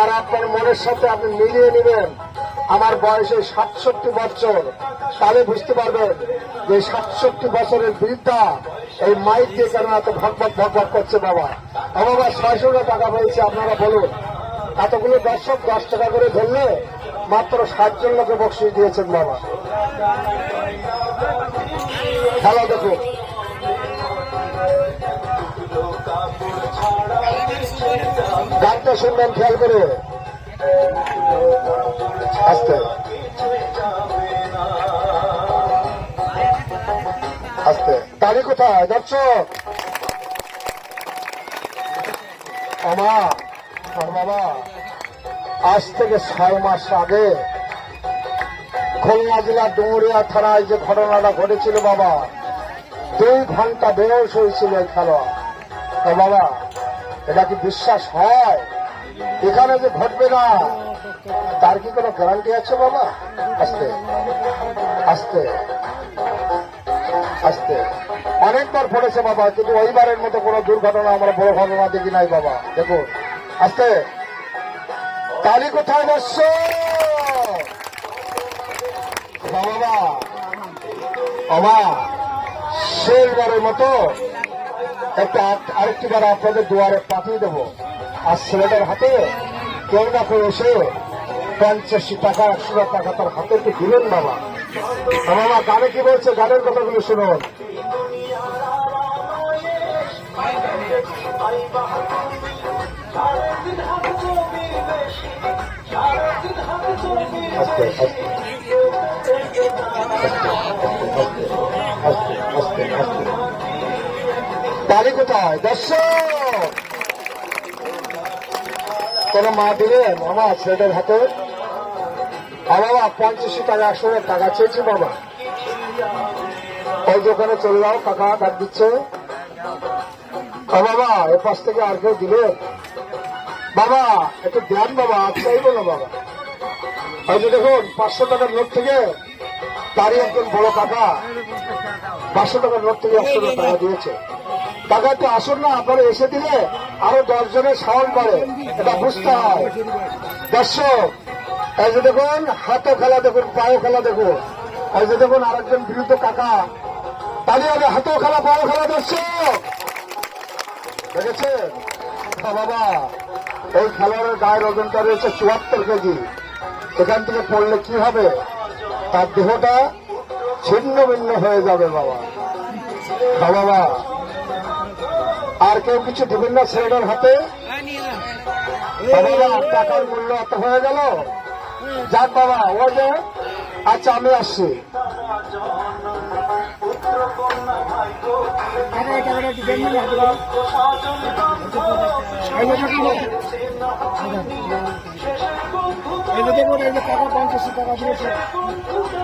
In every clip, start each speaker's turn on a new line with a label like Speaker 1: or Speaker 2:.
Speaker 1: আর আপনার মনের সাথে আপনি মিলিয়ে নেবেন। আমার বয়সে সাতষট্টি বছর। তাহলে বুঝতে পারবেন যে সাতষট্টি বছরের বৃদ্ধা এই মাইক দিয়ে কেন এত ভগবত ভগবত করছে বাবা? বাবা ছয়শো টাকা পেয়েছে, আপনারা বলুন। এতগুলো দর্শক দশ টাকা করে ধরলে মাত্র ষাট জন লোকে বকশিস দিয়েছেন বাবা। খেলা দেখুন। গানটা শুনবেন খেয়াল করে। আস্তে। আস্তে। তারি কোথায়? দর্শক আমা আর বাবা। আজ থেকে ছয় মাস আগে খুলনা জেলার ডুমুরিয়া থানায় যে ঘটনাটা ঘটেছিল বাবা, দুই ঘণ্টা বেরোস হয়েছিল এই খেলোয়াড়। বাবা, এটা কি বিশ্বাস হয়? এখানে যে ঘটবে না, তার কি কোনো গ্যারান্টি আছে বাবা? আস্তে আস্তে আস্তে। অনেকবার পড়েছে বাবা, কিন্তু ওইবারের মতো কোনো দুর্ঘটনা আমরা বড় ঘটনা দেখি নাই বাবা। দেখুন, আস্তে। তালি কোথায় বসছ? বাবা। বাবা, শেষবারের মতো একটা আরেকটি বার আপনাদের দুয়ারে পাঠিয়ে দেবো। আর ছেলেটার হাতে কেউ না কেউ এসে পঞ্চাশি টাকা একশো টাকা তার হাতে একটু দিলেন বাবা? বাবা, গানে কি বলছে? গানের কথাগুলো শুনুন। আস্তে কোথায়? দর্শক! কোন মা দিলেন আমার ছেলেদের হাতে। বাবা পঞ্চাশি টাকা একশো টাকা চেয়েছি বাবা। ওই দোকানে চলে যাও কাকা ডাক দিচ্ছে। বাবা, এ পাশ থেকে আর কেউ দিলে? বাবা, একটু দেন বাবা চাইব না বাবা। ওই যে দেখুন, পাঁচশো টাকার নোট থেকে তারই একজন বড় কাকা। পাঁচশো টাকার নোট থেকে একশো টাকা দিয়েছে। টাকা একটু আসুন না আপনারা এসে দিলে আরও দশ জনের সাউন্ড করে এটা বুঝতে হয়। দর্শক, এই যে দেখুন, হাতে খেলা দেখুন, পায়ে খেলা দেখুন। এই যে দেখুন, আরেকজন বিরুদ্ধ কাকা। তালি হবে, হাতেও খেলা পায়ে খেলা, দর্শক। দেখেছেন? হ্যাঁ বাবা। এই খেলোয়াড়ের গায়ের ওজনটা রয়েছে চুয়াত্তর কেজি। এখান থেকে পড়লে কি হবে? তার দেহটা ছিন্ন ভিন্ন হয়ে যাবে, বাবা। হ্যাঁ বাবা। আর কেউ কিছু দেবেন না ছেলেটার হাতে? টাকার মূল্য এত হয়ে গেল। যাক বাবা, ওই যে আচ্ছা আমি আসছি।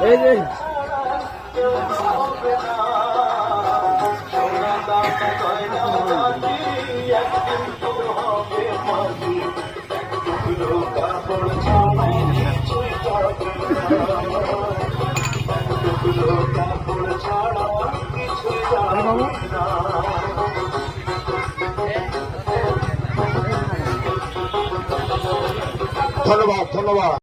Speaker 2: এই যে
Speaker 1: ধন্যবাদ ধন্যবাদ।